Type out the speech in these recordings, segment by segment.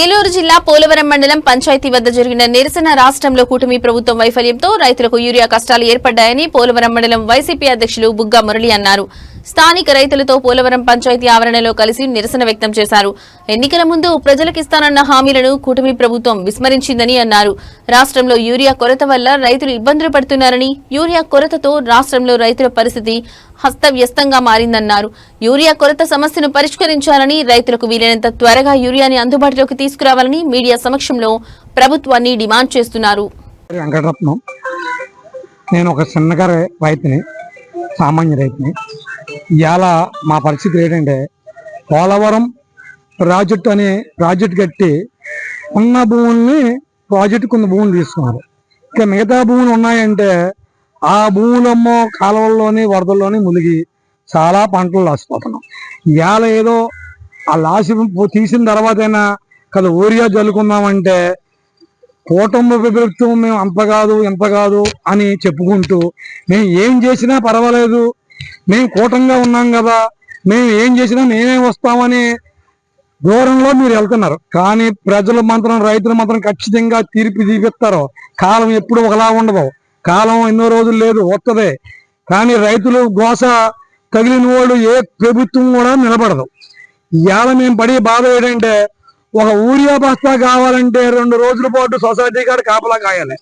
ఏలూరు జిల్లా పోలవరం మండలం పంచాయతీ వద్ద జరిగిన నిరసన రాష్ట్రంలో కూటమి ప్రభుత్వం వైఫల్యంతో రైతులకు యూరియా కష్టాలు ఏర్పడ్డాయని పోలవరం మండలం వైసీపీ అధ్యక్షులు బుగ్గా మురళి అన్నారు. స్థానిక రైతులతో పోలవరం పంచాయతీ ఆవరణలో కలిసి నిరసన వ్యక్తం చేశారు. ఎన్నికల ముందు ప్రజలకిస్తానన్న హామీలను కూటమి ప్రభుత్వం విస్మరించిందని అన్నారు. రాష్ట్రంలో యూరియా కొరత వల్ల రైతులు ఇబ్బందులు పడుతున్నారని యూరియా కొరతతో రాష్ట్రంలో రైతుల పరిస్థితి హస్తవ్యస్తంగా మారిందన్నారు. యూరియా కొరత సమస్యను పరిష్కరించాలని రైతులకు వీలైనంత త్వరగా యూరియాని అందుబాటులోకి తీసుకురావాలని మీడియా సమక్షంలో ప్రభుత్వాన్ని డిమాండ్ చేస్తున్నారు. నేను ఒక చిన్నగారి రైతుని సామాన్య రైతుని. ఇవాళ మా పరిస్థితి ఏంటంటే పోలవరం ప్రాజెక్టు అనే ప్రాజెక్టు కట్టి ఉన్న భూముల్ని ప్రాజెక్టు కొన్ని భూములు తీసుకున్నారు. ఇక మిగతా భూములు ఉన్నాయంటే ఆ భూములమ్మో కాలువల్లోని వరదల్లోని ములిగి చాలా పంటలు లాసిపోతున్నాం ఇవాళ ఏదో ఆ లాసి తీసిన తర్వాతైనా కదా ఊరియా జల్లుకుందామంటే కూటమి ప్రభుత్వం మేము అంత కాదు ఇంత కాదు అని చెప్పుకుంటూ మేము ఏం చేసినా పర్వాలేదు మేము కూటంగా ఉన్నాం కదా మేము ఏం చేసినా నేనే వస్తామని దూరంలో మీరు వెళ్తున్నారు. కానీ ప్రజలు మాత్రం రైతులు మాత్రం ఖచ్చితంగా తీర్పు తీపిస్తారు. కాలం ఎప్పుడు ఒకలా ఉండదు. కాలం ఎన్నో రోజులు లేదు వస్తుంది కానీ రైతులు దోశ తగిలిన వాళ్ళు ఏ ప్రభుత్వం కూడా నిలబడదు. ఇవాళ మేము పడే బాధ ఏంటంటే ఒక ఊరియా బస్తా కావాలంటే రెండు రోజుల పాటు సొసైటీ కాడ కాపలా కాయాలి.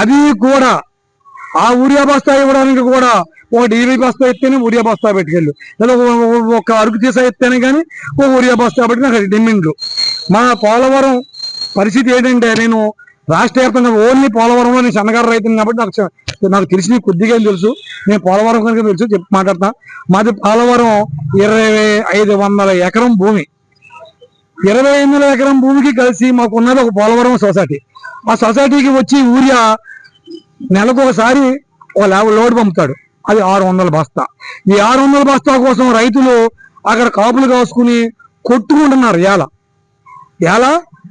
అది కూడా ఆ ఊరియా బస్తా ఇవ్వడానికి కూడా ఒక డీవీ బస్తా ఎత్తేనే ఒరియా బస్తా పెట్టుకెళ్ళు. లేదా ఒక- అరుకు తీసా ఎత్తేనే కానీ ఒక ఒరియా బస్తా పెట్టి నాకు డిమ్మిండ్లు మా పోలవరం పరిస్థితి ఏంటంటే నేను రాష్ట్ర వ్యాప్తంగా ఓన్లీ పోలవరంలో నేను సన్నగారు రైతుని కాబట్టి నాకు నాకు తెలిసిన కొద్దిగా తెలుసు. నేను పోలవరం కనుక తెలుసు చెప్పి మాట్లాడతా. మాది పోలవరం ఇరవై ఐదు వందల ఎకరం భూమి. ఇరవై ఎనిమిది ఎకరం భూమికి కలిసి మాకు ఉన్నది ఒక పోలవరం సొసైటీ. ఆ సొసైటీకి వచ్చి ఊరియా నెలకు ఒకసారి ఒక లోడ్ పంపుతాడు. అది ఆరు వందల బస్తా. ఈ ఆరు వందల బస్తా కోసం రైతులు అక్కడ కాపులు కాసుకుని కొట్టుకుంటున్నారు ఏల ఏల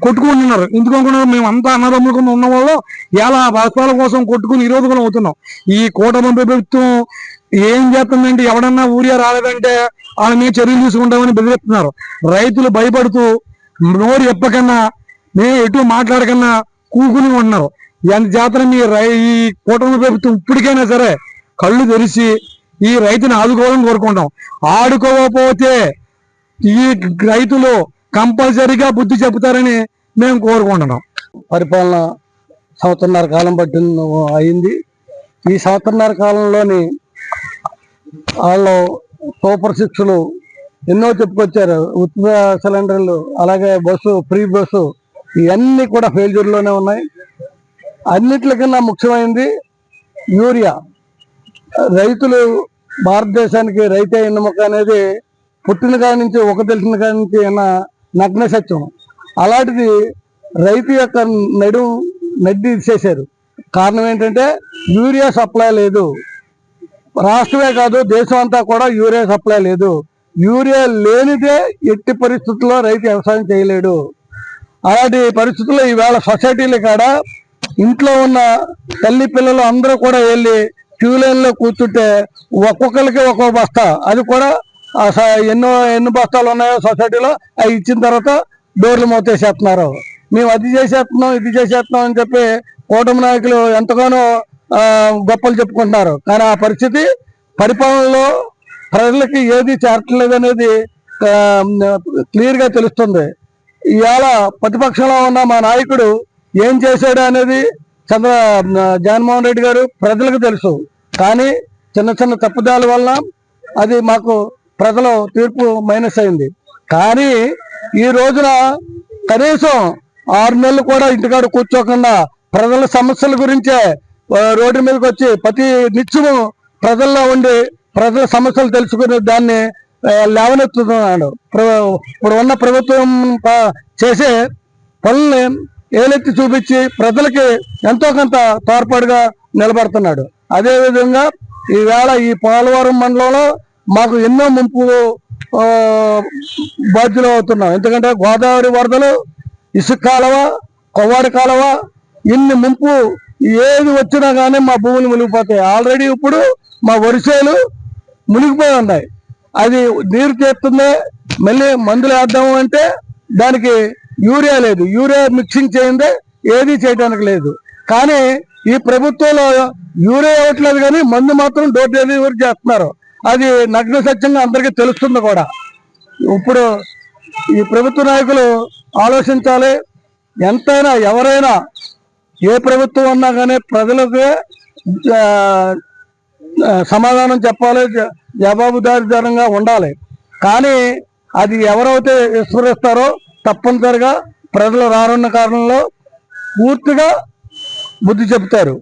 కొట్టుకుంటున్నారు. ఎందుకనుకున్నారు మేము అంతా అన్నదమ్ములు కింద ఉన్న వాళ్ళు ఎలా బస్తాల కోసం కొట్టుకుని ఈ రోజు కూడా అవుతున్నాం. ఈ కూటమి ప్రభుత్వం ఏం చేస్తుందంటే ఎవడన్నా ఊరియా రాలేదంటే వాళ్ళ మీద చర్యలు తీసుకుంటామని బెదిరిస్తున్నారు. రైతులు భయపడుతూ నోరు ఎప్పకన్నా మేము ఎటు మాట్లాడకన్నా కూకుని ఉన్నారు ఎంత జాతర మీ రై ఈ కూటమి ప్రభుత్వం ఇప్పటికైనా సరే కళ్ళు తెరిచి ఈ రైతుని ఆదుకోవాలని కోరుకుంటాం. ఆడుకోకపోతే ఈ రైతులు కంపల్సరీగా బుద్ధి చెబుతారని మేము కోరుకుంటున్నాం. పరిపాలన సంవత్సరన్నర కాలం పట్టి అయింది. ఈ సంవత్సరన్నర కాలంలోని వాళ్ళు సూపర్ సిక్స్లు ఎన్నో చెప్పుకొచ్చారు. ఉచిత సిలిండర్లు అలాగే బస్సు ఫ్రీ బస్సు ఇవన్నీ కూడా ఫెయిల్యూర్లోనే ఉన్నాయి. అన్నిటికన్నా ముఖ్యమైనది యూరియా. రైతులు భారతదేశానికి రైతే ఎన్నుముక అనేది పుట్టిన కాడి నుంచి ఒక తెలిసిన కాడి నుంచి ఉన్న నగ్న సత్యం. అలాంటిది రైతు యొక్క నడు నడ్డి చేశారు కారణం ఏంటంటే యూరియా సప్లై లేదు. రాష్ట్రమే కాదు దేశం అంతా కూడా యూరియా సప్లై లేదు. యూరియా లేనిదే ఎట్టి పరిస్థితుల్లో రైతు వ్యవసాయం చేయలేడు. అలాంటి పరిస్థితుల్లో ఈవేళ సొసైటీల కాడ ఇంట్లో ఉన్న తల్లి పిల్లలు అందరూ కూడా వెళ్ళి క్యూ లైన్లో కూర్చుంటే ఒక్కొక్కరికి ఒక్కొక్క బస్తా. అది కూడా స- ఎన్నో ఎన్ని బస్తాలు ఉన్నాయో సొసైటీలో అవి ఇచ్చిన తర్వాత డోర్లు మూతేసేస్తున్నారు మేము అది చేసేస్తున్నాం ఇది చేసేస్తున్నాం అని చెప్పి కూటమి నాయకులు ఎంతగానో గొప్పలు చెప్పుకుంటున్నారు. కానీ ఆ పరిస్థితి పరిపాలనలో ప్రజలకి ఏది చేరట్లేదు అనేది క్లియర్గా తెలుస్తుంది. ఇవాళ ప్రతిపక్షంలో ఉన్న మా నాయకుడు ఏం చేశాడు అనేది చంద్ర జగన్మోహన్ రెడ్డి గారు ప్రజలకు తెలుసు. కానీ చిన్న చిన్న తప్పుదాల వల్ల అది మాకు ప్రజలు తీర్పు మైనస్ అయింది. కానీ ఈ రోజున కనీసం ఆరు నెలలు కూడా ఇంటికాడ కూర్చోకుండా ప్రజల సమస్యల గురించే రోడ్డు మీదకి వచ్చి ప్రతి నిత్యము ప్రజల్లో ఉండి ప్రజల సమస్యలు తెలుసుకునే దాన్ని లేవనెత్తుతున్నాడు. ప్ర- ఇప్పుడు ఉన్న ప్రభుత్వం ప- చేసే పనుల్ని ఏలెత్తి చూపించి ప్రజలకి ఎంతో కొంత తోడ్పాటుగా నిలబడుతున్నాడు. అదేవిధంగా ఈవేళ ఈ పోలవరం మండలంలో మాకు ఎన్నో ముంపు బాధ్యులు అవుతున్నాం. ఎందుకంటే గోదావరి వరదలు ఇసుక కాలువ కొవ్వాడి కాలువ ఇన్ని ముంపు ఏది వచ్చినా కానీ మా భూములు మునిగిపోతాయి. ఆల్రెడీ ఇప్పుడు మా వరిసేలు మునిగిపోయి ఉన్నాయి. అది నీరు చేస్తుందే మళ్ళీ మందులు వేద్దాము అంటే దానికి యూరియా లేదు. యూరియా మిక్సింగ్ చేయిందే ఏది చేయడానికి లేదు. కానీ ఈ ప్రభుత్వంలో యూరియా ఇవ్వట్లేదు కానీ మందు మాత్రం డోర్ డెలివరీ చేస్తున్నారు. అది నగ్న సత్యంగా అందరికీ తెలుస్తుంది కూడా. ఇప్పుడు ఈ ప్రభుత్వ నాయకులు ఆలోచించాలి. ఎంతైనా ఎవరైనా ఏ ప్రభుత్వం ఉన్నా కానీ ప్రజలకు సమాధానం చెప్పాలి. జ- ఉండాలి. కానీ అది ఎవరైతే విస్మరిస్తారో తప్పనిసరిగా ప్రజలు రానున్న కారణంలో పూర్తిగా బుద్ధి చెప్తారు